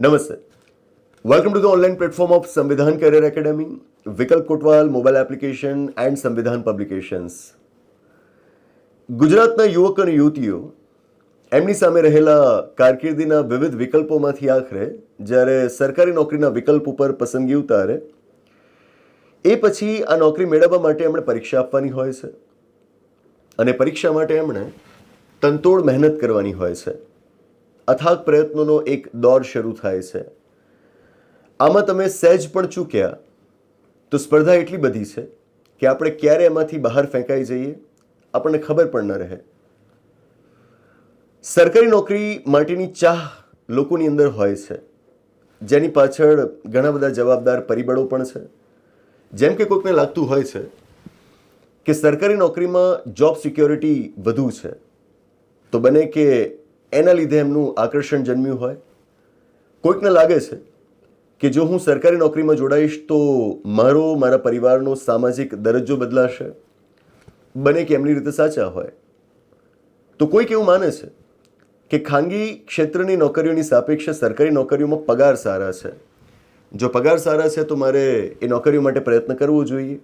નમસ્તે. Welcome to the online platform of Samvidhan career academy Vikalp Kotwal mobile application and Samvidhan publications ગુજરાતના યુવક અને યુવતીઓ એમની સામે રહેલા કારકિર્દીના વિવિધ વિકલ્પોમાંથી આખરે જ્યારે સરકારી નોકરીના વિકલ્પ ઉપર પસંદગી ઉતારે, એ પછી આ નોકરી મેળવવા માટે એમણે પરીક્ષા આપવાની હોય છે. અને પરીક્ષા માટે એમણે તનતોડ મહેનત કરવાની હોય છે. અથાગ પ્રયત્નોનો એક દોર શરૂ થાય છે. આમાં તમે સહેજ પણ ચૂક્યા. તો સ્પર્ધા એટલી બધી છે કે આપણે ક્યારે એમાંથી બહાર ફેંકાઈ જઈએ, આપણને ખબર પણ ન રહે. સરકારી નોકરી માટેની ચાહ લોકોની અંદર હોય છે. જેની પાછળ ઘણા બધા જવાબદાર પરિબળો પણ છે. જેમ કે કોઈકને લાગતું હોય છે કે સરકારી નોકરીમાં જોબ સિક્યોરિટી વધુ છે. તો બને કે એના લીધે એમનું આકર્ષણ જન્મ્યું હોય. કોઈકને લાગે છે કે જો હું સરકારી નોકરીમાં જોડાઈશ તો મારો, મારા પરિવારનો સામાજિક દરજ્જો બદલાશે? બને કે એમની રીતે સાચા હોય? તો કોઈક એવું માને છે કે ખાનગી ક્ષેત્રની નોકરીઓની સાપેક્ષે સરકારી નોકરીઓમાં પગાર સારા છે. જો પગાર સારા છે તો મારે એ નોકરીઓ માટે પ્રયત્ન કરવો જોઈએ.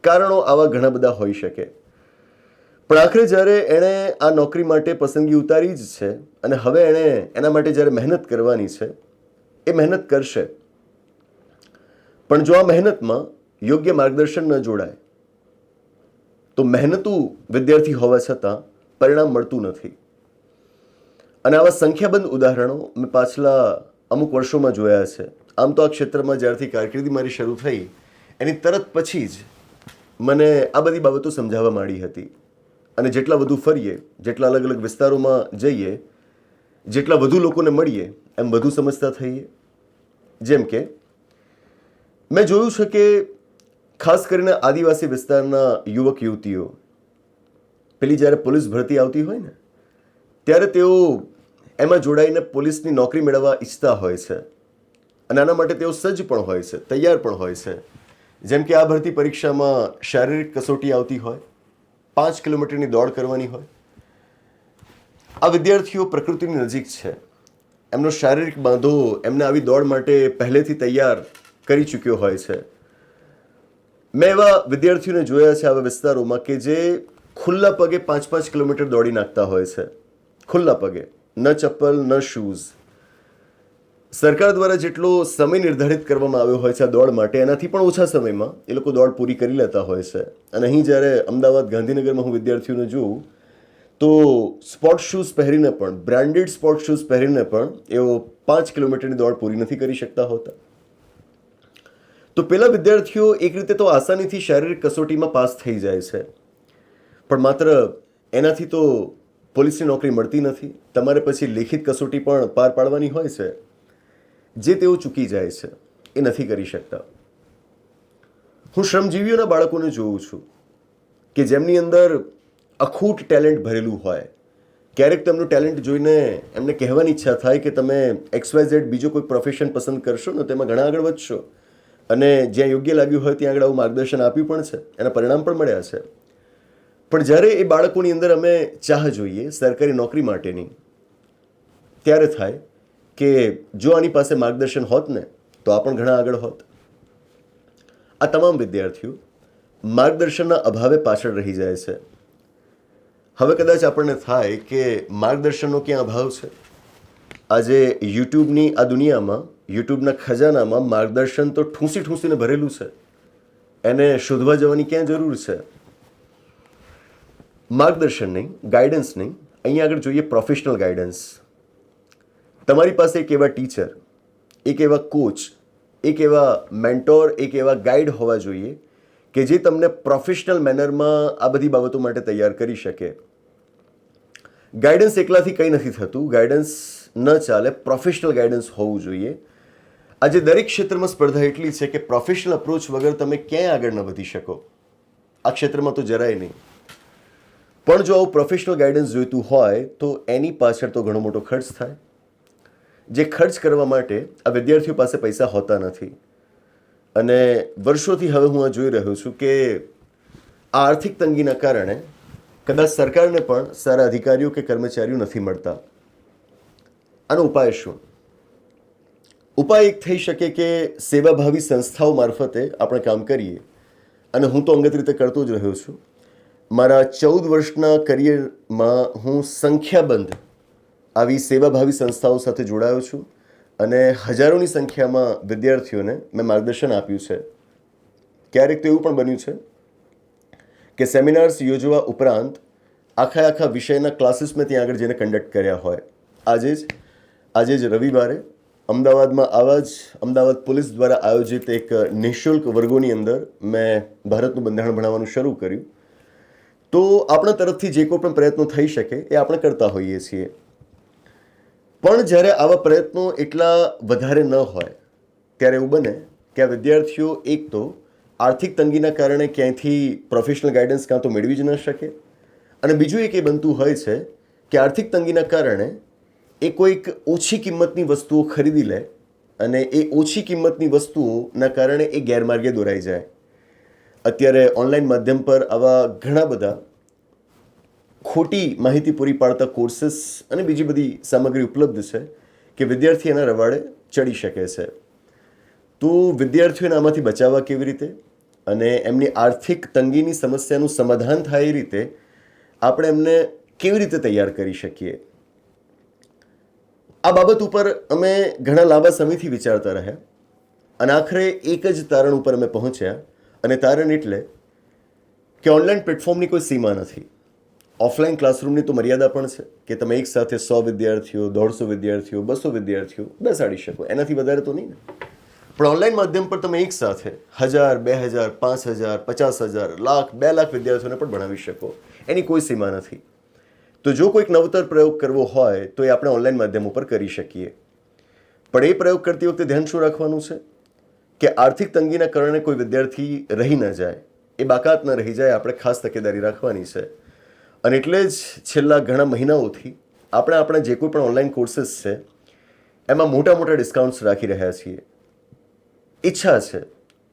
કારણો આવા ઘણા બધા હોઈ શકે. પણ આખરે જ્યારે એણે આ નોકરી માટે પસંદગી ઉતારી જ છે અને હવે એણે એના માટે જ્યારે મહેનત કરવાની છે, એ મહેનત કરશે. પણ જો આ મહેનતમાં યોગ્ય માર્ગદર્શન ન જોડાય, તો મહેનતુ વિદ્યાર્થી હોવા છતાં પરિણામ મળતું નથી. અને આવા સંખ્યાબંધ ઉદાહરણો મેં પાછલા અમુક વર્ષોમાં જોયા છે. આમ તો આ ક્ષેત્રમાં જ્યારથી કારકિર્દી મારી શરૂ થઈ, એની તરત પછી જ મને આ બધી બાબતો સમજાવવા માંડી હતી. અને જેટલા વધુ ફરીએ, જેટલા અલગ અલગ વિસ્તારોમાં જઈએ, જેટલા વધુ લોકોને મળીએ, એમ વધુ સમજતા થઈએ. જેમ કે, મેં જોયું છે કે ખાસ કરીને આદિવાસી વિસ્તારના યુવક યુવતીઓ, પેલી જ્યારે પોલીસ ભરતી આવતી હોય ને, ત્યારે તેઓ એમાં જોડાઈને પોલીસની નોકરી મેળવવા ઈચ્છતા હોય છે. અને આના માટે તેઓ સજ્જ પણ હોય છે, તૈયાર પણ હોય છે. જેમ કે આ ભરતી પરીક્ષામાં શારીરિક કસોટી આવતી હોય પાંચ કિલોમીટરની દોડ કરવાની હોય? આ વિદ્યાર્થીઓ પ્રકૃતિની નજીક છે. એમનો શારીરિક બાંધો એમને આવી દોડ માટે પહેલેથી તૈયાર કરી ચૂક્યો હોય છે. મેં એવા વિદ્યાર્થીઓને જોયા છે આવા વિસ્તારોમાં કે જે ખુલ્લા પગે પાંચ પાંચ કિલોમીટર દોડી નાખતા હોય છે. ખુલ્લા પગે. ન ચપ્પલ, ન શૂઝ સરકાર દ્વારા જેટલો સમય નિર્ધારિત કરવામાં આવ્યો હોય છે આ દોડ માટે, એનાથી પણ ઓછા સમયમાં એ લોકો દોડ પૂરી કરી લેતા હોય છે. અને અહીં જ્યારે અમદાવાદ ગાંધીનગરમાં હું વિદ્યાર્થીઓને જોઉં, તો સ્પોર્ટ શૂઝ પહેરીને પણ, બ્રાન્ડેડ સ્પોર્ટ શૂઝ પહેરીને પણ એઓ પાંચ કિલોમીટરની દોડ પૂરી નથી કરી શકતા હોતા. તો પેલા વિદ્યાર્થીઓ એક રીતે તો આસાનીથી શારીરિક કસોટીમાં પાસ થઈ જાય છે. પણ માત્ર એનાથી તો પોલીસની નોકરી મળતી નથી. તમારે પછી લેખિત કસોટી પણ પાર પાડવાની હોય છે. જે તેઓ ચૂકી જાય છે, એ નથી કરી શકતા. હું શ્રમજીવીઓના બાળકોને જોઉં છું કે જેમની અંદર અખૂટ ટેલેન્ટ ભરેલું હોય. ક્યારેક તેમનું ટેલેન્ટ જોઈને એમને કહેવાની ઈચ્છા થાય કે તમે એક્સવાયઝેડ બીજો કોઈ પ્રોફેશન પસંદ કરશો ને તેમાં ઘણા આગળ વધશો. અને જ્યાં યોગ્ય લાગ્યું હોય ત્યાં આગળ આવું માર્ગદર્શન આપ્યું પણ છે, એના પરિણામ પણ મળ્યા છે. પણ જ્યારે એ બાળકોની અંદર અમે ચાહ જોઈએ, સરકારી નોકરી માટેની, ત્યારે થાય કે જો આની પાસે માર્ગદર્શન હોત ને, તો આ પણ ઘણા આગળ હોત. આ તમામ વિદ્યાર્થીઓ માર્ગદર્શનના અભાવે પાછળ રહી જાય છે. હવે કદાચ આપણને થાય કે માર્ગદર્શનનો ક્યાં અભાવ છે? આજે યુટ્યુબની આ દુનિયામાં, યુટ્યુબના ખજાનામાં માર્ગદર્શન તો ઠૂંસી ઠૂંસીને ભરેલું છે. એને શોધવા જવાની ક્યાં જરૂર છે? માર્ગદર્શન નહીં ગાઈડન્સ નહીં. અહીંયા આગળ જોઈએ પ્રોફેશનલ ગાઈડન્સ તમારી પાસે એક એવા ટીચર, એક એવા કોચ એક એવા મેન્ટોર એક એવા ગાઈડ હોવા જોઈએ કે જે તમને પ્રોફેશનલ મેનરમાં આ બધી બાબતો માટે તૈયાર કરી શકે. ગાઈડન્સ એકલાથી કંઈ નથી થતું. ગાઈડન્સ ન ચાલે. પ્રોફેશનલ ગાઈડન્સ હોવું જોઈએ. આજે દરેક ક્ષેત્રમાં સ્પર્ધા એટલી છે કે પ્રોફેશનલ અપ્રોચ વગર તમે ક્યાંય આગળ ન વધી શકો. આ ક્ષેત્રમાં તો જરાય નહીં. પણ જો આવું પ્રોફેશનલ ગાઈડન્સ જોઈતું હોય તો એની પાછળ તો ઘણો મોટો ખર્ચ થાય. જે ખર્ચ કરવા માટે આ વિદ્યાર્થીઓ પાસે પૈસા હોતા નથી. અને વર્ષોથી હવે હું આ જોઈ રહ્યો છું કે આ આર્થિક તંગીના કારણે કદાચ સરકારને પણ સારા અધિકારીઓ કે કર્મચારીઓ નથી મળતા. આનો ઉપાય શું? ઉપાય એક થઈ શકે કે સેવાભાવી સંસ્થાઓ મારફતે આપણે કામ કરીએ. અને હું તો અંગત રીતે કરતો જ રહ્યો છું. મારા ચૌદ વર્ષના કરિયરમાં હું સંખ્યાબંધ આવી સેવાભાવી સંસ્થાઓ સાથે જોડાયો છું અને હજારોની સંખ્યામાં વિદ્યાર્થીઓને મેં માર્ગદર્શન આપ્યું છે. ક્યારેક તો એવું પણ બન્યું છે કે સેમિનાર્સ યોજવા ઉપરાંત આખા આખા વિષયના ક્લાસીસ મેં ત્યાં આગળ જઈને કન્ડક્ટ કર્યા હોય. આજે જ આજે જ રવિવારે અમદાવાદમાં આવા જ અમદાવાદ પોલીસ દ્વારા આયોજિત એક નિઃશુલ્ક વર્ગોની અંદર મેં ભારતનું બંધારણ ભણાવવાનું શરૂ કર્યું. તો આપણા તરફથી જે કોઈ પણ પ્રયત્નો થઈ શકે એ આપણે કરતા હોઈએ છીએ. પણ જ્યારે આવા પ્રયત્નો એટલા વધારે ન હોય, ત્યારે એવું બને કે આ વિદ્યાર્થીઓ એક તો આર્થિક તંગીના કારણે ક્યાંયથી પ્રોફેશનલ ગાઈડન્સ કાં તો મેળવી જ ન શકે, અને બીજું એક એ બનતું હોય છે કે આર્થિક તંગીના કારણે એ કોઈક ઓછી કિંમતની વસ્તુઓ ખરીદી લે અને એ ઓછી કિંમતની વસ્તુઓના કારણે એ ગેરમાર્ગે દોરાઈ જાય. અત્યારે ઓનલાઈન માધ્યમ પર આવા ઘણા બધા ખોટી માહિતી પૂરી પાડતા કોર્સીસ અને બીજી બધી સામગ્રી ઉપલબ્ધ છે કે વિદ્યાર્થી એના રવાડે ચડી શકે છે. તો વિદ્યાર્થીઓને આમાંથી બચાવવા કેવી રીતે? અને એમની આર્થિક તંગીની સમસ્યાનું સમાધાન થાય એ રીતે આપણે એમને કેવી રીતે તૈયાર કરી શકીએ? આ બાબત ઉપર અમે ઘણા લાંબા સમયથી વિચારતા રહ્યા અને આખરે એક જ તારણ ઉપર અમે પહોંચ્યા અને તારણ એટલે કે ઓનલાઈન પ્લેટફોર્મની કોઈ સીમા નથી. ઓફલાઈન ક્લાસરૂમની તો મર્યાદા પણ છે કે તમે એક સાથે સો વિદ્યાર્થીઓ, દોઢસો વિદ્યાર્થીઓ, બસો વિદ્યાર્થીઓ બેસાડી શકો. એનાથી વધારે તો નહીં ને. પણ ઓનલાઈન માધ્યમ પર તમે એક સાથે હજાર, બે હજાર, પાંચ હજાર, પચાસ હજાર, લાખ, બે લાખ વિદ્યાર્થીઓને પણ ભણાવી શકો. એની કોઈ સીમા નથી. તો જો કોઈક નવતર પ્રયોગ કરવો હોય, તો એ આપણે ઓનલાઈન માધ્યમ ઉપર કરી શકીએ. પણ એ પ્રયોગ કરતી વખતે ધ્યાન શું રાખવાનું છે? કે આર્થિક તંગીના કારણે કોઈ વિદ્યાર્થી રહી ન જાય. એ બાકાત ન રહી જાય, આપણે ખાસ તકેદારી રાખવાની છે. અને એટલે જ છેલ્લા ઘણા મહિનાઓથી આપણે આપણા જે કોઈ પણ ઓનલાઈન કોર્સીસ છે, એમાં મોટા મોટા ડિસ્કાઉન્ટ્સ રાખી રહ્યા છીએ. ઈચ્છા છે,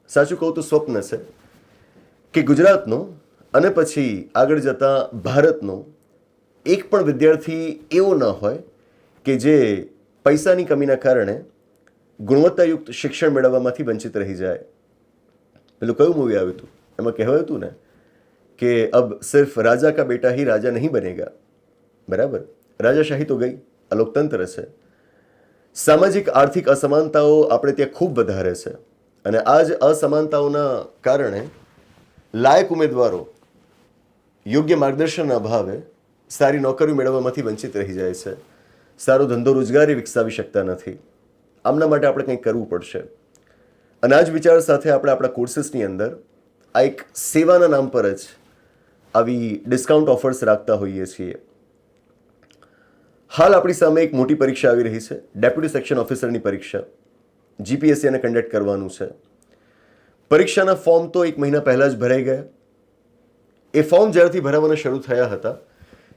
સાચું કહું તો સ્વપ્ન છે, કે ગુજરાતનો અને પછી આગળ જતાં ભારતનો એક પણ વિદ્યાર્થી એવો ન હોય કે જે પૈસાની કમીના કારણે ગુણવત્તાયુક્ત શિક્ષણ મેળવવામાંથી વંચિત રહી જાય. પેલું કયું મૂવી આવ્યું હતું? એમાં કહેવાયું હતું ને કે અબ સિર્ફ રાજા કા બેટા ही રાજા નહીં બનેગા બરાબર રાજાશાહી તો ગઈ આ લોકતંત્ર છે સામાજિક આર્થિક અસમાનતાઓ આપણે ત્યાં ખૂબ વધારે છે અને આ જ અસમાનતાઓના કારણે લાયક ઉમેદવારો યોગ્ય માર્ગદર્શનના અભાવે સારી નોકરીઓ મેળવવામાંથી વંચિત રહી જાય છે સારો ધંધો રોજગારી વિકસાવી શકતા નથી આમના માટે આપણે કંઈક કરવું પડશે અને આ જ વિચાર સાથે આપણે આપણા કોર્સીસની અંદર આ એક સેવાના નામ પર જ આવી ડિસ્કાઉન્ટ ઓફર્સ રાખતા હોઈએ છીએ. હાલ આપણી સામે એક મોટી પરીક્ષા આવી રહી છે. ડેપ્યુટી સેક્શન ઓફિસરની પરીક્ષા. જીપીએસસી એને કન્ડક્ટ કરવાનું છે. પરીક્ષાના ફોર્મ તો એક મહિના પહેલાં જ ભરાઈ ગયા. એ ફોર્મ જ્યારથી ભરાવાના શરૂ થયા હતા,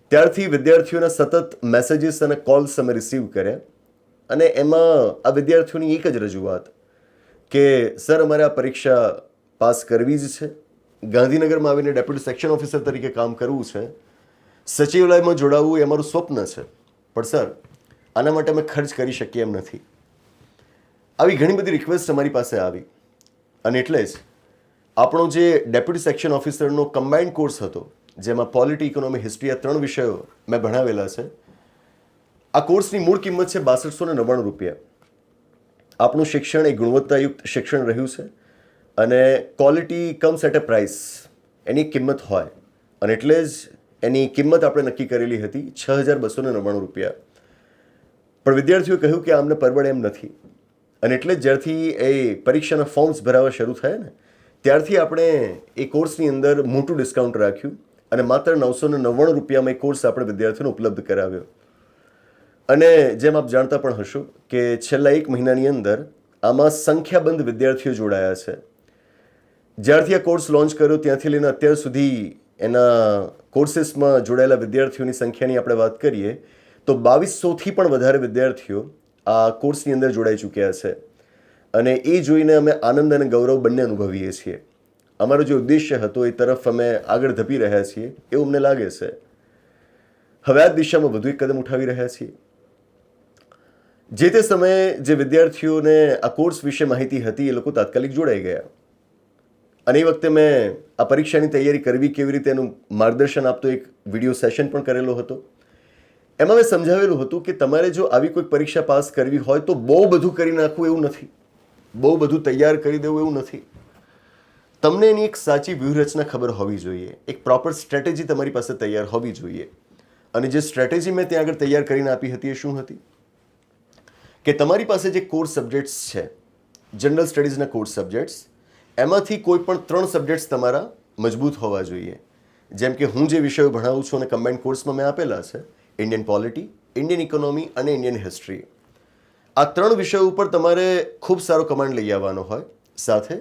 ત્યારથી વિદ્યાર્થીઓના સતત મેસેજીસ અને કોલ્સ અમે રિસીવ કર્યા. અને એમાં આ વિદ્યાર્થીઓની એક જ રજૂઆત કે સર અમારે આ પરીક્ષા પાસ કરવી જ છે. ગાંધીનગરમાં આવીને ડેપ્યુટી સેક્શન ઓફિસર તરીકે કામ કરવું છે. સચિવાલયમાં જોડાવવું એ અમારું સ્વપ્ન છે. પણ સર, આના માટે અમે ખર્ચ કરી શકીએ એમ નથી. આવી ઘણી બધી રિક્વેસ્ટ અમારી પાસે આવી. અને એટલે જ આપણો જે ડેપ્યુટી સેક્શન ઓફિસરનો કમ્બાઇન્ડ કોર્સ હતો, જેમાં પોલિટી ઇકોનોમી હિસ્ટ્રી આ ત્રણ વિષયો મેં ભણાવેલા છે, આ કોર્સની મૂળ કિંમત છે બાસઠસો ને નવ્વાણું રૂપિયા. આપણું શિક્ષણ એ ગુણવત્તાયુક્ત શિક્ષણ રહ્યું છે. અને quality comes at a price એની કિંમત હોય. અને એટલે જ એની કિંમત આપણે નક્કી કરેલી હતી છ હજાર બસો નવ્વાણું રૂપિયા. પણ વિદ્યાર્થીઓએ કહ્યું કે આમને પરવડે એમ નથી. અને એટલે જ જ્યારથી એ પરીક્ષાના ફોર્મ્સ ભરાવા શરૂ થયા ને, ત્યારથી આપણે એ કોર્સની અંદર મોટું ડિસ્કાઉન્ટ રાખ્યું અને માત્ર નવસો ને નવ્વાણું રૂપિયામાં એ કોર્સ આપણે વિદ્યાર્થીઓને ઉપલબ્ધ કરાવ્યો. અને જેમ આપ જાણતા પણ હશો કે છેલ્લા એક મહિનાની અંદર આમાં સંખ્યાબંધ વિદ્યાર્થીઓ જોડાયા છે. જ્યારથી આ કોર્સ લોન્ચ કર્યો, ત્યાંથી લઈને અત્યાર સુધી એના કોર્સીસમાં જોડાયેલા વિદ્યાર્થીઓની સંખ્યાની આપણે વાત કરીએ, તો બાવીસોથી પણ વધારે વિદ્યાર્થીઓ આ કોર્સની અંદર જોડાઈ ચૂક્યા છે. અને એ જોઈને અમે આનંદ અને ગૌરવ બંને અનુભવીએ છીએ. અમારો જે ઉદ્દેશ્ય હતો, એ તરફ અમે આગળ ધપી રહ્યા છીએ, એવું અમને લાગે છે. હવે આ દિશામાં વધુ એક કદમ ઉઠાવી રહ્યા છીએ. જે તે સમયે જે વિદ્યાર્થીઓને આ કોર્સ વિશે માહિતી હતી, એ લોકો તાત્કાલિક જોડાઈ ગયા. અને એ વખતે મેં આ પરીક્ષાની તૈયારી કરવી કેવી રીતે એનું માર્ગદર્શન આપતો એક વીડિયો સેશન પણ કરેલો હતો. એમાં મેં સમજાવેલું હતું કે તમારે જો આવી કોઈ પરીક્ષા પાસ કરવી હોય તો બહુ બધું કરી નાખવું એવું નથી. બહુ બધું તૈયાર કરી દેવું એવું નથી. તમને એની એક સાચી વ્યૂહરચના ખબર હોવી જોઈએ. એક પ્રોપર સ્ટ્રેટેજી તમારી પાસે તૈયાર હોવી જોઈએ. અને જે સ્ટ્રેટેજી મેં ત્યાં આગળ તૈયાર કરીને આપી હતી એ શું હતી? કે તમારી પાસે જે કોર્સ સબ્જેક્ટ્સ છે જનરલ સ્ટડીઝના કોર્સ સબ્જેક્ટ્સ એમાંથી કોઈ પણ ત્રણ સબ્જેક્ટ્સ તમારા મજબૂત હોવા જોઈએ. જેમ કે હું જે વિષયો ભણાવું છું અને કમ્બાઇન્ડ કોર્સમાં મેં આપેલા છે ઇન્ડિયન પોલિટી ઇન્ડિયન ઇકોનોમી અને ઇન્ડિયન હિસ્ટ્રી આ ત્રણ વિષયો ઉપર તમારે ખૂબ સારો કમાન્ડ લઈ આવવાનો હોય. સાથે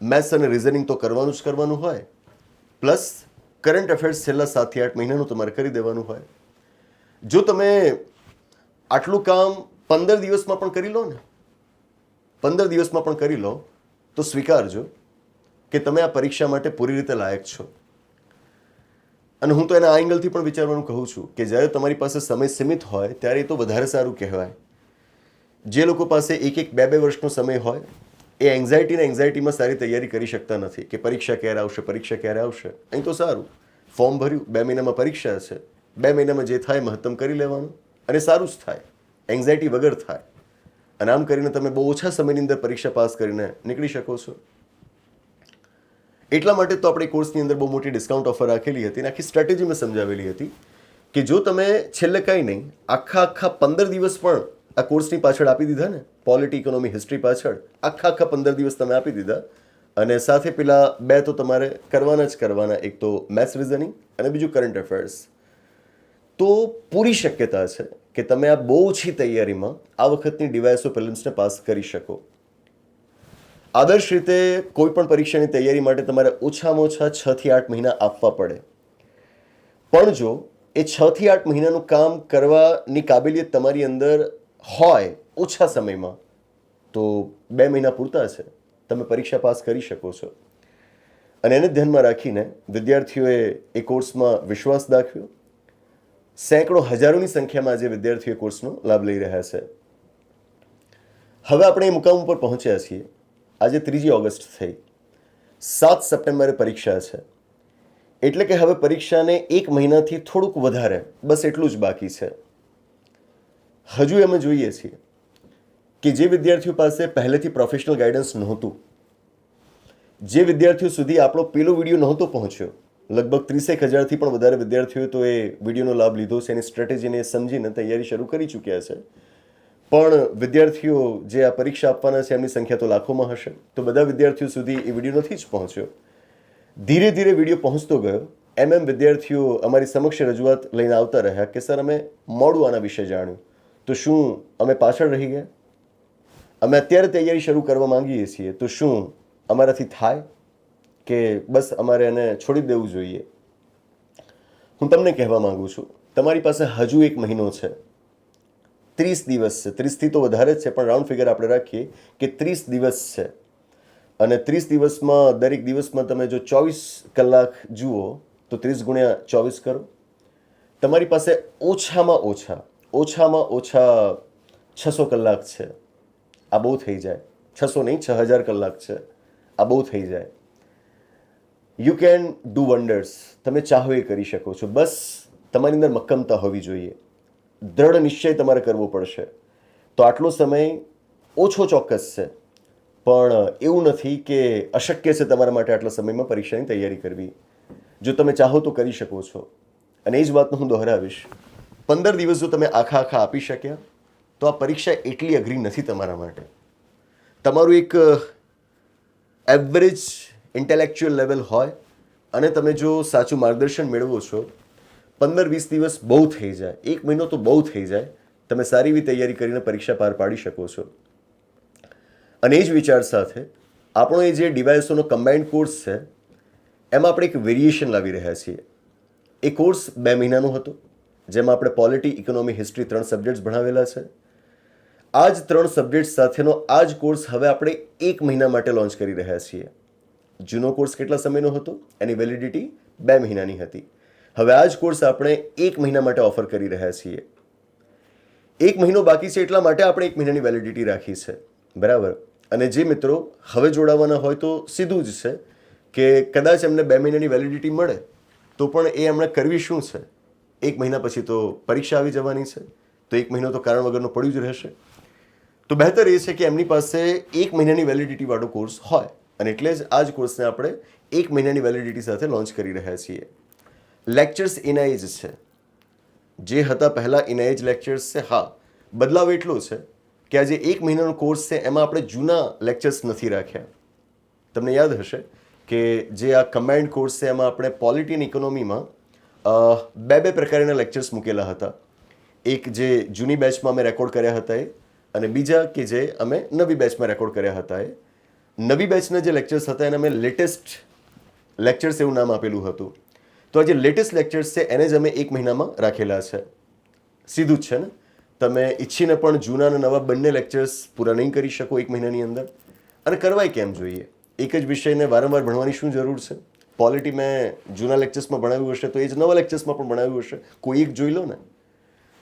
મેથ્સ અને રિઝનિંગ તો કરવાનું જ કરવાનું હોય. પ્લસ કરંટ અફેર્સ છેલ્લા સાતથી આઠ મહિનાનું તમારે કરી દેવાનું હોય. જો તમે આટલું કામ પંદર દિવસમાં પણ કરી લો ને, પંદર દિવસમાં પણ કરી લો, તો સ્વીકારજો. કે તમે આ પરીક્ષા માટે પૂરી રીતે લાયક છો. અને હું તો એના આ એંગલથી પણ વિચારવાનું કહું છું કે જ્યારે તમારી પાસે સમય સીમિત હોય, ત્યારે એ તો વધારે સારું કહેવાય. જે લોકો પાસે એક એક બે બે વર્ષનો સમય હોય, એ એન્ઝાયટીને એન્ઝાયટીમાં સારી તૈયારી કરી શકતા નથી કે પરીક્ષા ક્યારે આવશે, પરીક્ષા ક્યારે આવશે. અહીં તો સારું. ફોર્મ ભર્યું, બે મહિનામાં પરીક્ષા છે બે મહિનામાં જે થાય મહત્તમ કરી લેવાનું. અને સારું જ થાય. એન્ઝાયટી વગર થાય. અને આમ કરીને તમે બહુ ઓછા સમયની અંદર પરીક્ષા પાસ કરીને નીકળી શકો છો. એટલા માટે તો આપણે કોર્સની અંદર બહુ મોટી ડિસ્કાઉન્ટ ઓફર રાખેલી હતી અને આખી સ્ટ્રેટેજી મેં સમજાવેલી હતી કે જો તમે છેલ્લે કંઈ નહીં, આખા આખા પંદર દિવસ પણ આ કોર્સની પાછળ આપી દીધા ને પોલિટી ઇકોનોમી હિસ્ટ્રી પાછળ, આખા આખા પંદર દિવસ તમે આપી દીધા અને સાથે પેલા બે તો તમારે કરવાના જ કરવાના, એક તો મેથ્સ રિઝનિંગ અને બીજું કરંટ અફેર્સ તો પૂરી શક્યતા છે કે તમે આ બહુ ઓછી તૈયારીમાં આ વખતની ડિવાઇસો પ્રિલિમ્સને પાસ કરી શકો. આદર્શ રીતે કોઈ પણ પરીક્ષાની તૈયારી માટે તમારે ઓછામાં ઓછા છ થી આઠ મહિના આપવા પડે. પણ જો એ છ થી આઠ મહિનાનું કામ કરવાની કાબેલિયત તમારી અંદર હોય ઓછા સમયમાં, તો બે મહિના પૂરતા છે તમે પરીક્ષા પાસ કરી શકો છો. અને એને ધ્યાનમાં રાખીને વિદ્યાર્થીઓએ એ કોર્સમાં વિશ્વાસ દાખવ્યો. સેંકડો હજારોની સંખ્યામાં આજે વિદ્યાર્થીઓ કોર્સનો લાભ લઈ રહ્યા છે. હવે આપણે એ મુકામ ઉપર પહોંચ્યા છીએ. આજે ત્રીજી ઓગસ્ટ થઈ. સાત સપ્ટેમ્બરે પરીક્ષા છે. એટલે કે હવે પરીક્ષાને એક મહિનાથી થોડુંક વધારે, બસ એટલું જ બાકી છે. હજુ અમે જોઈએ છીએ કે જે વિદ્યાર્થીઓ પાસે પહેલેથી પ્રોફેશનલ ગાઈડન્સ નહોતું, જે વિદ્યાર્થીઓ સુધી આપણો પેલો વીડિયો નહોતો પહોંચ્યો, લગભગ ત્રીસેક હજારથી પણ વધારે વિદ્યાર્થીઓ તો એ વિડીયોનો લાભ લીધો છે. એની સ્ટ્રેટેજીને સમજીને તૈયારી શરૂ કરી ચૂક્યા છે. પણ વિદ્યાર્થીઓ જે આ પરીક્ષા આપવાના છે, એમની સંખ્યા તો લાખોમાં હશે. તો બધા વિદ્યાર્થીઓ સુધી એ વીડિયો નથી જ પહોંચ્યો. ધીરે ધીરે વીડિયો પહોંચતો ગયો. એમ એમ વિદ્યાર્થીઓ અમારી સમક્ષ રજૂઆત લઈને આવતા રહ્યા કે, સર, અમે મોડું આના વિશે જાણ્યું. તો શું અમે પાછળ રહી ગયા? અમે અત્યારે તૈયારી શરૂ કરવા માંગીએ છીએ. તો શું અમારાથી થાય કે બસ અમારે એને છોડી દેવું જોઈએ? હું તમને કહેવા માગું છું. તમારી પાસે હજુ એક મહિનો છે. ત્રીસ દિવસ છે. ત્રીસથી તો વધારે જ છે, પણ રાઉન્ડ ફિગર આપણે રાખીએ કે ત્રીસ દિવસ છે. અને ત્રીસ દિવસમાં, દરેક દિવસમાં તમે જો ચોવીસ કલાક જુઓ, તો ત્રીસ ગુણ્યા ચોવીસ કરો. તમારી પાસે ઓછામાં ઓછા ઓછામાં ઓછા છસો કલાક છે. આ બહુ થઈ જાય. છસો નહીં, છ હજાર કલાક છે. આ બહુ થઈ જાય. યુ કેન ડુ વન્ડર્સ તમે ચાહો એ કરી શકો છો. બસ, તમારી અંદર મક્કમતા હોવી જોઈએ. દ્રઢ નિશ્ચય તમારે કરવો પડશે. તો આટલો સમય ઓછો ચોક્કસ છે. પણ એવું નથી કે અશક્ય છે તમારા માટે આટલા સમયમાં પરીક્ષાની તૈયારી કરવી. જો તમે ચાહો તો કરી શકો છો. અને એ જ વાતનું હું દોહરાવીશ. પંદર દિવસ જો તમે આખા આખા આપી શક્યા, તો આ પરીક્ષા એટલી અઘરી નથી તમારા માટે. તમારું એક એવરેજ ઇન્ટેલેક્ચ્યુઅલ લેવલ હોય અને તમે જો સાચું માર્ગદર્શન મેળવો છો પંદર વીસ દિવસ બહુ થઈ જાય. એક મહિનો તો બહુ થઈ જાય. તમે સારી એવી તૈયારી કરીને પરીક્ષા પાર પાડી શકો છો. અને એ જ વિચાર સાથે આપણો એ જે ડિવાઇસોનો કમ્બાઇન્ડ કોર્સ છે, એમાં આપણે એક વેરિએશન લાવી રહ્યા છીએ. એ કોર્સ બે મહિનાનો હતો, જેમાં આપણે પોલિટી ઇકોનોમી હિસ્ટ્રી ત્રણ સબ્જેક્ટ્સ ભણાવેલા છે. આ જ ત્રણ સબ્જેક્ટ સાથેનો આ જ કોર્સ હવે આપણે એક મહિના માટે લોન્ચ કરી રહ્યા છીએ. જૂનો કોર્સ કેટલા સમયનો હતો? એની વેલિડિટી બે મહિનાની હતી. હવે આ જ કોર્સ આપણે એક મહિના માટે ઓફર કરી રહ્યા છીએ. એક મહિનો બાકી છે એટલા માટે આપણે એક મહિનાની વેલિડિટી રાખી છે. બરાબર? અને જે મિત્રો હવે જોડાવાના હોય તો સીધું જ છે કે કદાચ એમને બે મહિનાની વેલિડિટી મળે, તો પણ એ એમણે કરવી શું છે? એક મહિના પછી તો પરીક્ષા આવી જવાની છે, તો એક મહિનો તો કારણ વગરનો પડ્યું જ રહેશે. તો બહેતર એ છે કે એમની પાસે એક મહિનાની વેલિડિટીવાળો કોર્સ હોય, અને એટલે જ આ જ કોર્સને આપણે એક મહિનાની વેલિડિટી સાથે લોન્ચ કરી રહ્યા છીએ. લેક્ચર્સ ઇનાઇજ છે. જે હતા પહેલાં ઇનાઇજ લેક્ચર્સ છે. હા, બદલાવ એટલો છે કે આ જે એક મહિનાનો કોર્સ છે, એમાં આપણે જૂના લેક્ચર્સ નથી રાખ્યા. તમને યાદ હશે કે જે આ કમ્બાઇન્ડ કોર્સ છે, એમાં આપણે પોલિટી અને ઇકોનોમીમાં બે બે પ્રકારના લેક્ચર્સ મૂકેલા હતા. એક જે જૂની બેચમાં અમે રેકોર્ડ કર્યા હતા એ, અને બીજા કે જે અમે નવી બેચમાં રેકોર્ડ કર્યા હતા એ. નવી બેચના જે લેક્ચર્સ હતા, એને અમે લેટેસ્ટ લેક્ચર્સ એવું નામ આપેલું હતું. તો આ જે લેટેસ્ટ લેક્ચર્સ છે, એને જ અમે એક મહિનામાં રાખેલા છે. સીધું જ છે ને? તમે ઈચ્છીને પણ જૂના અને નવા બંને લેક્ચર્સ પૂરા નહીં કરી શકો એક મહિનાની અંદર. અને કરવાય કેમ જોઈએ? એક જ વિષયને વારંવાર ભણવાની શું જરૂર છે? પોલિટી મેં જૂના લેક્ચર્સમાં ભણાવ્યું હશે તો એ જ નવા લેક્ચર્સમાં પણ ભણાવ્યું હશે. કોઈ એક જોઈ લો ને.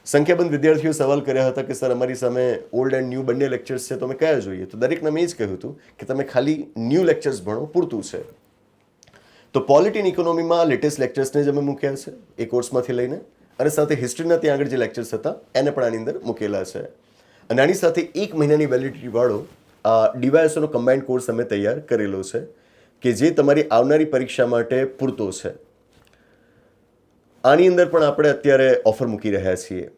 સંખ્યાબંધ વિદ્યાર્થીઓ સવાલ કર્યા હતા કે, સર, અમારી સામે ઓલ્ડ એન્ડ ન્યૂ બંને લેક્ચર્સ છે, તો અમે કયા જોઈએ? તો દરેકને મેં એ જ કહ્યું હતું કે, તમે ખાલી ન્યૂ લેક્ચર્સ ભણો, પૂરતું છે. તો પોલિટી ઇકોનોમીમાં લેટેસ્ટ લેક્ચર્સને જ અમે મૂક્યા છે, એ કોર્સમાંથી લઈને. અને સાથે હિસ્ટ્રીના ત્યાં આગળ જે લેક્ચર્સ હતા, એને પણ આની અંદર મૂકેલા છે. અને આની સાથે એક મહિનાની વેલિડિટીવાળો આ ડીવાયએસઓનો કમ્બાઇન્ડ કોર્સ અમે તૈયાર કરેલો છે, કે જે તમારી આવનારી પરીક્ષા માટે પૂરતો છે. આની અંદર પણ આપણે અત્યારે ઓફર મૂકી રહ્યા છીએ.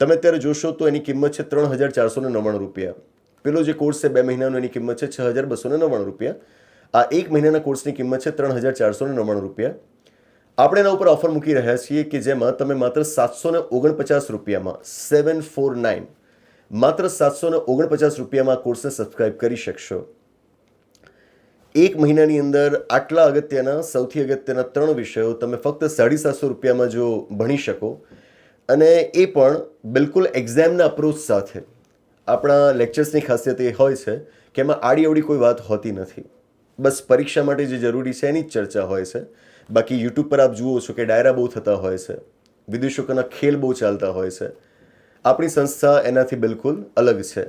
તમે અત્યારે જોશો તો એની કિંમત છે ત્રણ હજાર ચારસો ને નવ્વાણું રૂપિયા. પેલો જે કોર્સ છે બે મહિનાનો એની કિંમત છે છ હજાર બસો ને નવ્વાણું રૂપિયા. આ એક મહિનાના કોર્સની કિંમત છે ત્રણ હજાર ચારસો નવ્વાણું રૂપિયા. આપણે એના ઉપર ઓફર મૂકી રહ્યા છીએ કે જેમાં તમે માત્ર સાતસો ને ઓગણપચાસ રૂપિયામાં સેવન ફોર નાઇન માત્ર સાતસો ને ઓગણપચાસ રૂપિયામાં કોર્સને સબસ્ક્રાઇબ કરી શકશો. એક મહિનાની અંદર આટલા અગત્યના, સૌથી અગત્યના ત્રણ વિષયો તમે ફક્ત સાડી સાતસો રૂપિયામાં જો ભણી શકો અને એ પણ બિલકુલ એક્ઝામના અપ્રોચ સાથે. આપણા લેક્ચર્સની ખાસિયત એ હોય છે કે એમાં આડી અવડી કોઈ વાત હોતી નથી. બસ પરીક્ષા માટે જે જરૂરી છે એની જ ચર્ચા હોય છે. બાકી યુટ્યુબ પર આપ જુઓ છો કે ડાયરા બહુ થતા હોય છે. વિદુષકોના ખેલ બહુ ચાલતા હોય છે. આપણી સંસ્થા એનાથી બિલકુલ અલગ છે.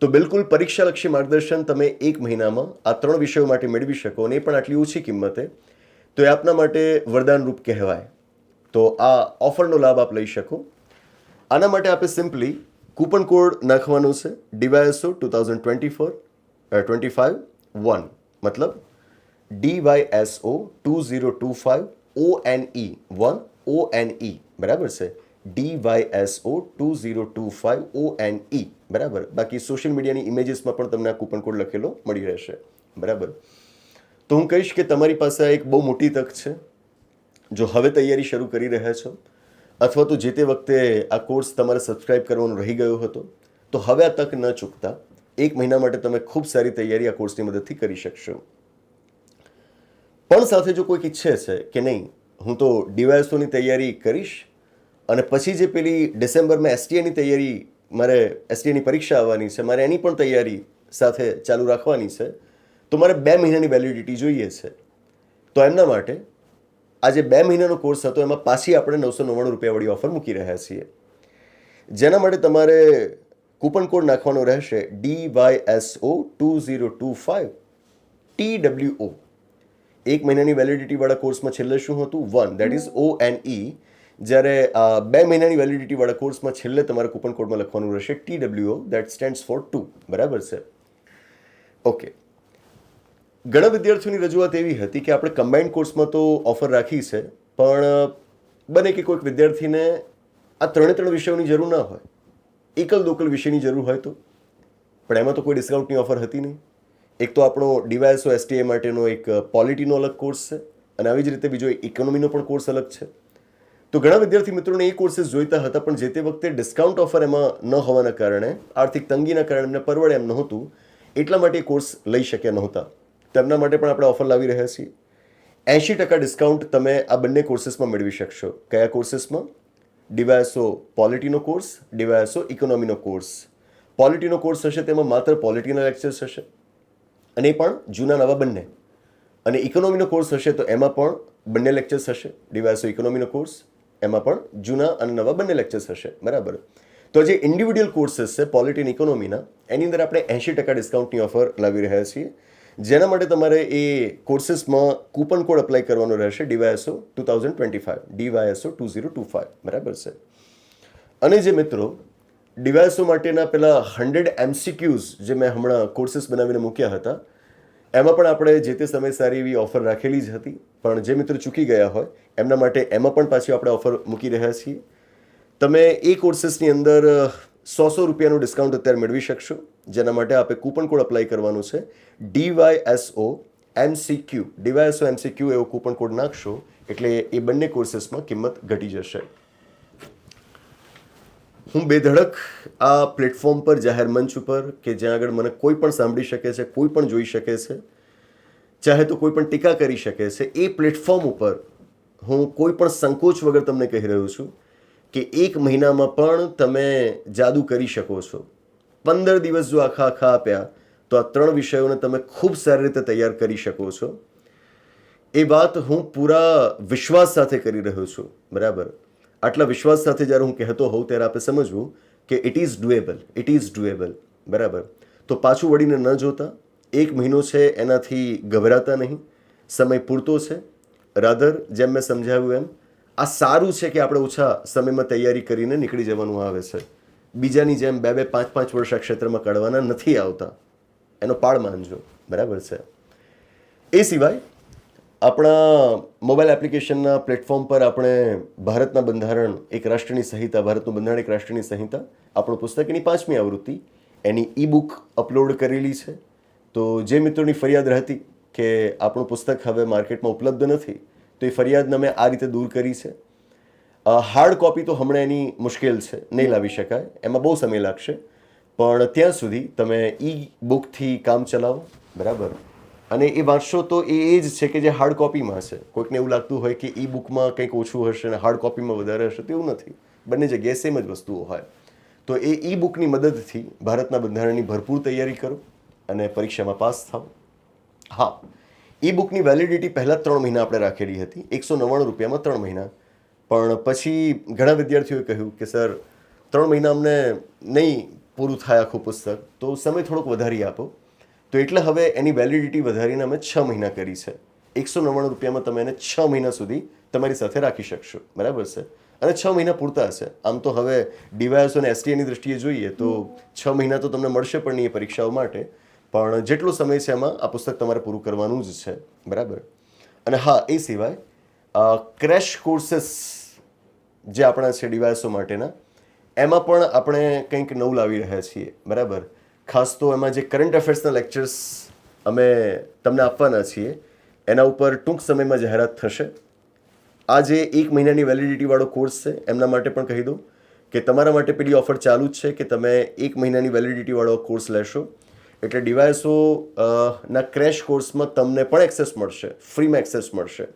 તો બિલકુલ પરીક્ષાલક્ષી માર્ગદર્શન તમે એક મહિનામાં આ ત્રણ વિષયો માટે મેળવી શકો અને એ પણ આટલી ઓછી કિંમતે. તો એ આપના માટે વરદાનરૂપ કહેવાય. તો આ ઓફરનો લાભ આપ લઈ શકો. આના માટે આપણે સિમ્પલી કૂપન કોડ નાખવાનો છે DYSO two thousand twenty four twenty five one. મતલબ D Y S O two zero two five O N E one O N E બરાબર છે D Y S O two zero two five O N E બરાબર બાકી social મીડિયાની ઇમેજીસમાં પણ તમને આ coupon code લખેલો મળી રહેશે, બરાબર। તો હું કહીશ કે તમારી પાસે આ એક બહુ મોટી તક છે, જો હવે તૈયારી શરૂ કરી રહ્યા છો, અથવા તો જે તે વખતે આ કોર્સ તમારે સબસ્ક્રાઇબ કરવાનો રહી ગયો હતો, તો હવે આ તક ન ચૂકતા એક મહિના માટે તમે ખૂબ સારી તૈયારી આ કોર્સની મદદથી કરી શકશો. પણ સાથે જો કોઈક ઈચ્છે છે કે નહીં, હું તો ડીવાયસોની તૈયારી કરીશ અને પછી જે પેલી ડિસેમ્બરમાં એસટીએની તૈયારી, મારે એસટીએની પરીક્ષા આવવાની છે, મારે એની પણ તૈયારી સાથે ચાલુ રાખવાની છે, તો મારે બે મહિનાની વેલિડિટી જોઈએ છે. તો એમના માટે આ જે બે મહિનાનો કોર્સ હતો, એમાં પાછી આપણે નવસો નવ્વાણું રૂપિયાવાળી ઓફર મૂકી રહ્યા છીએ. જેના માટે તમારે કૂપન કોડ નાખવાનો રહેશે D Y S O two zero two five T W O એક મહિનાની વેલિડિટીવાળા કોર્સમાં છેલ્લે શું હતું? One that is O N E જ્યારે બે મહિનાની વેલિડિટીવાળા કોર્સમાં છેલ્લે તમારે કૂપન કોડમાં લખવાનું રહેશે T W O that stands for two બરાબર છે? ઓકે ઘણા વિદ્યાર્થીઓની રજૂઆત એવી હતી કે આપણે કમ્બાઇન્ડ કોર્સમાં તો ઓફર રાખી છે, પણ, બને કે કોઈક વિદ્યાર્થીને આ ત્રણે ત્રણ વિષયોની જરૂર ના હોય. એકલ દોકલ વિશેની જરૂર હોય તો? પણ એમાં તો કોઈ ડિસ્કાઉન્ટની ઓફર હતી નહીં. એક તો આપણો ડીવાયસો એસટીએ માટેનો એક પોલિટીનો અલગ કોર્સ છે અને આવી જ રીતે બીજો ઇકોનોમીનો પણ કોર્સ અલગ છે. તો ઘણા વિદ્યાર્થી મિત્રોને એ કોર્સિસ જોઈતા હતા, પણ જે તે વખતે ડિસ્કાઉન્ટ ઓફર એમાં ન હોવાના કારણે, આર્થિક તંગીના કારણે એમને પરવડે એમ નહોતું, એટલા માટે એ કોર્સ લઈ શક્યા નહોતા. તેમના માટે પણ આપણે ઓફર લાવી રહ્યા છીએ. એંશી ટકા ડિસ્કાઉન્ટ તમે આ બંને કોર્સિસમાં મેળવી શકશો. કયા કોર્સિસમાં ડીવાયએસઓ પોલિટીનો કોર્સ ડીવાયએસઓ ઇકોનોમીનો કોર્સ. પોલિટીનો કોર્સ હશે તેમાં માત્ર પોલિટીના લેક્ચર્સ હશે અને એ પણ જૂના નવા બંને. અને ઇકોનોમીનો કોર્સ હશે તો એમાં પણ બંને લેક્ચર્સ હશે ડીવાયએસઓ ઇકોનોમીનો કોર્સ, એમાં પણ જૂના અને નવા બંને લેક્ચર્સ હશે બરાબર? તો જે ઇન્ડિવિડ્યુઅલ કોર્સીસ છે, પોલિટી ઇકોનોમીના, એની અંદર આપણે એંશી ટકા ડિસ્કાઉન્ટની ઓફર લાવી રહ્યા છીએ. જેના માટે તમારે એ કોર્સીસમાં કૂપન કોડ એપ્લાય કરવાનો રહેશે DYSO two thousand twenty five DYSO two zero two five બરાબર છે? અને જે મિત્રો ડીવાયસો માટેના પેલા હંડ્રેડ એમસીક્યુઝ જે મેં હમણાં કોર્સીસ બનાવીને મૂક્યા હતા, એમાં પણ આપણે જે તે સમયે સારી એવી ઓફર રાખેલી જ હતી. પણ જે મિત્રો ચૂકી ગયા હોય, એમના માટે એમાં પણ પાછી આપણે ઓફર મૂકી રહ્યા છીએ. તમે એ કોર્સીસની અંદર સો સો રૂપિયાનું ડિસ્કાઉન્ટ અત્યારે મેળવી શકશો, જેના માટે આપણે કૂપન કોડ અપ્લાય કરવાનું છે. DYSO, MCQ. ડીવાયએસઓ, એમસીક્યુ એવો કૂપન કોડ નાખશો એટલે એ બંને કોર્સીસમાં કિંમત ઘટી જશે. હું બેધડક આ પ્લેટફોર્મ પર જાહેર મંચ ઉપર કે જ્યાં આગળ મને કોઈ પણ સાંભળી શકે છે, કોઈ પણ જોઈ શકે છે, ચાહે તો કોઈ પણ ટીકા કરી શકે છે, એ પ્લેટફોર્મ ઉપર હું કોઈ પણ સંકોચ વગર તમને કહી રહ્યો છું કે એક મહિનામાં પણ તમે જાદુ કરી શકો છો. પંદર દિવસ જો આખા આખા આપ્યા તો આ ત્રણ વિષયોને તમે ખૂબ સારી રીતે તૈયાર કરી શકો છો. એ વાત હું પૂરા વિશ્વાસ સાથે કરી રહ્યો છું, બરાબર? આટલા વિશ્વાસ સાથે જ્યારે હું કહેતો હોઉં ત્યારે આપણે સમજવું કે it is doable it is doable બરાબર? તો પાછું વળીને ન જોતા. એક મહિનો છે, એનાથી ગભરાતા નહીં. સમય પૂરતો છે. રાધર, જેમ મેં સમજાવ્યું એમ, આ સારું છે કે આપણે ઓછા સમયમાં તૈયારી કરીને નીકળી જવાનું આવે છે. બીજાની જેમ બે બે પાંચ પાંચ વર્ષ આ ક્ષેત્રમાં કાઢવાના નથી આવતા. એનો પાળ માનજો. બરાબર છે. એ સિવાય આપણા મોબાઈલ એપ્લિકેશનના પ્લેટફોર્મ પર આપણે ભારતના બંધારણ, એક રાષ્ટ્રની સંહિતા, ભારતનું બંધારણ, એક રાષ્ટ્રની સંહિતા, આપણું પુસ્તક એની પાંચમી આવૃત્તિ, એની ઈ બુક અપલોડ કરેલી છે. તો જે મિત્રોની ફરિયાદ રહેતી કે આપણું પુસ્તક હવે માર્કેટમાં ઉપલબ્ધ નથી, તો એ ફરિયાદને અમે આ રીતે દૂર કરી છે. હાર્ડ કોપી તો હમણાં એની મુશ્કેલ છે, નહીં લાવી શકાય. એમાં બહુ સમય લાગશે. પણ ત્યાં સુધી તમે ઈ બુકથી કામ ચલાવો, બરાબર? અને એ વાંચશો તો એ એ જ છે કે જે હાર્ડ કોપીમાં હશે. કોઈકને એવું લાગતું હોય કે ઈ બુકમાં કંઈક ઓછું હશે અને હાર્ડ કોપીમાં વધારે હશે તેવું નથી. બંને જગ્યાએ સેમ જ વસ્તુઓ હોય. તો એ ઈ બુકની મદદથી ભારતના બંધારણની ભરપૂર તૈયારી કરો અને પરીક્ષામાં પાસ થાઓ. હા ઈ બુકની વેલિડિટી પહેલાં ત્રણ મહિના આપણે રાખેલી હતી. એકસો નવ્વાણું રૂપિયામાં ત્રણ મહિના. પણ પછી ઘણા વિદ્યાર્થીઓએ કહ્યું કે, સર, ત્રણ મહિના અમને નહીં પૂરું થાય આખું પુસ્તક તો સમય થોડોક વધારી આપો. તો એટલે હવે એની વેલિડિટી વધારીને અમે છ મહિના કરી છે. એકસો નવ્વાણું રૂપિયામાં તમે એને છ મહિના સુધી તમારી સાથે રાખી શકશો. બરાબર છે? અને છ મહિના પૂરતા હશે આમ તો હવે ડીવાયએસ અને એસટીએની દ્રષ્ટિએ જોઈએ તો છ મહિના તો તમને મળશે પણ નહીં એ પરીક્ષાઓ માટે. પણ જેટલો સમય છે એમાં આ પુસ્તક તમારે પૂરું કરવાનું જ છે. બરાબર? અને હા, એ સિવાય ક્રેશ કોર્सेस જે આપણા છે ડિવાયસો માટેના એમાં પણ આપણે કંઈક નવું લાવી રહ્યા છીએ, બરાબર? ખાસ તો એમાં જે કરંટ અફેર્સના લેક્ચર્સ અમે તમને આપવાના છીએ, એના ઉપર ટૂંક સમયમાં જાહેરાત થશે. આ જે એક મહિનાની વેલિડિટીવાળો કોર્સ છે, એમના માટે પણ કહી દઉં કે તમારા માટે પેલી ઓફર ચાલુ જ છે કે તમે એક મહિનાની વેલિડિટીવાળો કોર્સ લેશો. એટલે ડિવાઇસો ના ક્રેશ કોર્સમાં તમને પણ એક્સેસ મળશે ફ્રીમાં એક્સેસ મળશે.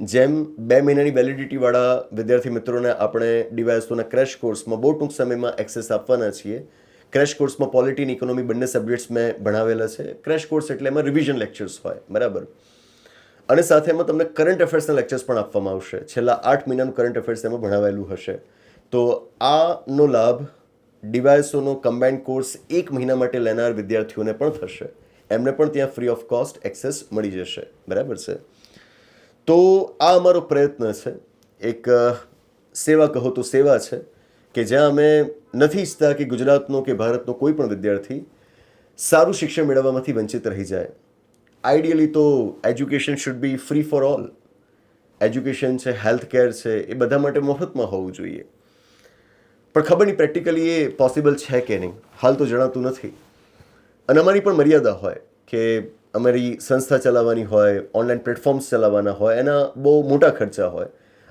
જેમ બે મહિનાની વેલિડિટીવાળા વિદ્યાર્થી મિત્રોને આપણે ડિવાઇસોના ક્રેશ કોર્સમાં બહુ ટૂંક સમયમાં એક્સેસ આપવાના છીએ. ક્રેશ કોર્સમાં પોલિટી અને ઇકોનોમી બંને સબ્જેક્ટ્સ મેં ભણાવેલા છે. ક્રેશ કોર્સ એટલે એમાં રિવિઝન લેક્ચર્સ હોય, બરાબર? અને સાથે એમાં તમને કરંટ અફેર્સના લેક્ચર્સ પણ આપવામાં આવશે. છેલ્લા આઠ મહિનાનું કરંટ અફેર્સ એમાં ભણાવેલું હશે. તો આનો લાભ ડિવાઇસોનો કમ્બાઇન્ડ કોર્સ એક મહિના માટે લેનાર વિદ્યાર્થીઓને પણ થશે. એમને પણ ત્યાં ફ્રી ઓફ કોસ્ટ એક્સેસ મળી જશે. બરાબર છે? તો આ અમારો પ્રયત્ન છે. એક સેવા કહો તો સેવા છે કે જ્યાં અમે નથી ઈચ્છતા કે ગુજરાતનો કે ભારતનો કોઈ પણ વિદ્યાર્થી સારું શિક્ષણ મેળવવામાંથી વંચિત રહી જાય. આઈડિયલી તો education should be free for all education છે હેલ્થ કેર છે, એ બધા માટે મફતમાં હોવું જોઈએ. પણ ખબર નહીં પ્રેક્ટિકલી એ પોસિબલ છે કે નહીં? હાલ તો જણાતું નથી. અને અમારી પણ મર્યાદા હોય કે અમારી સંસ્થા ચલાવવાની હોય ઓનલાઈન પ્લેટફોર્મ્સ ચલાવવાના હોય, એના બહુ મોટા ખર્ચા હોય.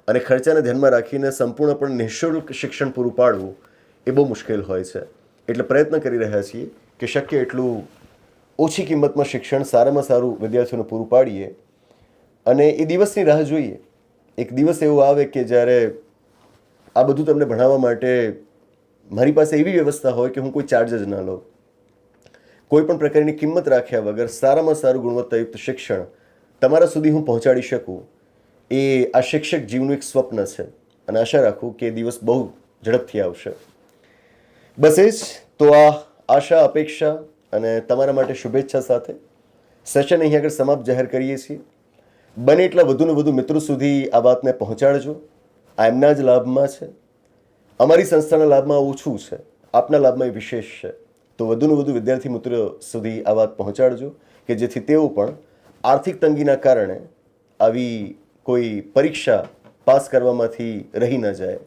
અને ખર્ચાને ધ્યાનમાં રાખીને સંપૂર્ણપણે નિઃશુલ્ક શિક્ષણ પૂરું પાડવું એ બહુ મુશ્કેલ હોય છે. એટલે પ્રયત્ન કરી રહ્યા છીએ કે શક્ય એટલું ઓછી કિંમતમાં શિક્ષણ સારામાં સારું વિદ્યાર્થીઓને પૂરું પાડીએ. અને એ દિવસની રાહ જોઈએ. એક દિવસ એવો આવે કે જ્યારે આ બધું તમને ભણાવવા માટે મારી પાસે એવી વ્યવસ્થા હોય કે હું કોઈ ચાર્જ જ ના લઉં. કોઈ પણ પ્રકારની કિંમત રાખ્યા વગર સારામાં સારું ગુણવત્તાયુક્ત શિક્ષણ તમારા સુધી હું પહોંચાડી શકું, એ આ શિક્ષક જીવનું એક સ્વપ્ન છે અને આશા રાખું કે દિવસ બહુ ઝડપથી આવશે. બસ એ જ, તો આ આશા, અપેક્ષા અને તમારા માટે શુભેચ્છા સાથે સેશન અહીં આગળ સમાપ્ત જાહેર કરીએ છીએ. બને એટલા વધુ ને વધુ મિત્રો સુધી આ વાતને પહોંચાડજો. આ એમના જ લાભમાં છે. અમારી સંસ્થાના લાભમાં ઓછું છે. આપના લાભમાં એ વિશેષ છે. તો વધુને વધુ વિદ્યાર્થી મિત્રો સુધી આ વાત પહોંચાડજો કે જેથી તેઓ પણ આર્થિક તંગીના કારણે આવી કોઈ પરીક્ષા પાસ કરવામાંથી રહી ન જાય.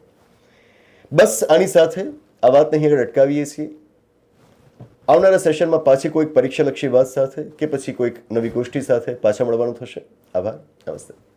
બસ આની સાથે આ વાતને અહીં આગળ અટકાવીએ છીએ. આવનારા સેશનમાં પાછી કોઈક પરીક્ષાલક્ષી વાત સાથે કે પછી કોઈક નવી ગોષ્ઠી સાથે પાછા મળવાનું થશે. આભાર. નમસ્તે.